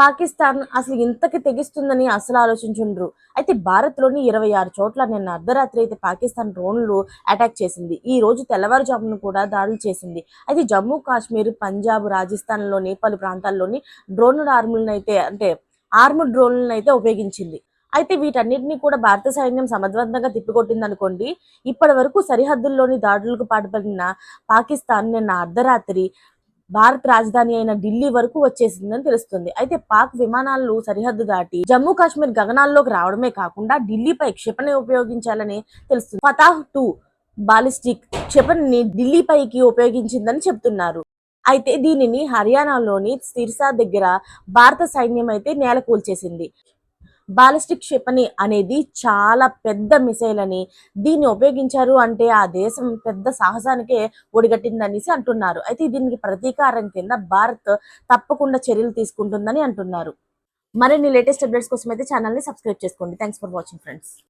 పాకిస్తాన్ అసలు ఇంతకి తెగిస్తుందని అసలు ఆలోచించుండ్రు. అయితే భారత్లోని ఇరవై ఆరు చోట్ల నిన్న అర్ధరాత్రి అయితే పాకిస్తాన్ డ్రోన్లు అటాక్ చేసింది. ఈ రోజు తెల్లవారుజామును కూడా దాడులు చేసింది. అయితే జమ్మూ కాశ్మీర్ పంజాబ్ రాజస్థాన్లోని పలు ప్రాంతాల్లోని డ్రోన్ ఆర్ములను అయితే అంటే ఆర్ముడ్ డ్రోన్లను అయితే ఉపయోగించింది. అయితే వీటన్నిటిని కూడా భారత సైన్యం సమర్థవంతంగా తిప్పికొట్టింది అనుకోండి ఇప్పటి వరకు సరిహద్దుల్లోని దాడులకు పాటుపడిన పాకిస్తాన్ నిన్న అర్ధరాత్రి భారత్ రాజధాని అయిన ఢిల్లీ వరకు వచ్చేసిందని తెలుస్తుంది. అయితే పాక్ విమానాలు సరిహద్దు దాటి జమ్మూ కాశ్మీర్ గగనాల్లోకి రావడమే కాకుండా ఢిల్లీపై క్షిపణి ఉపయోగించాలని తెలుస్తుంది. ఫతాహ్ టూ బాలిస్టిక్ క్షిపణిని ఢిల్లీపైకి ఉపయోగించిందని చెప్తున్నారు అయితే దీనిని హర్యానాలోని సిర్సా దగ్గర భారత సైన్యం అయితే నేలకూల్చేసింది. బాలిస్టిక్ క్షిపణి అనేది చాలా పెద్ద మిసైల్ అని దీన్ని ఉపయోగించారు అంటే ఆ దేశం పెద్ద సాహసానికే ఒడిగట్టిందనేసి అంటున్నారు. అయితే దీనికి ప్రతీకారం కింద భారత్ తప్పకుండా చర్యలు తీసుకుంటుందని అంటున్నారు. మరిన్ని లేటెస్ట్ అప్డేట్స్ కోసం అయితే ఛానల్ని సబ్స్క్రైబ్ చేసుకోండి. Thanks for watching friends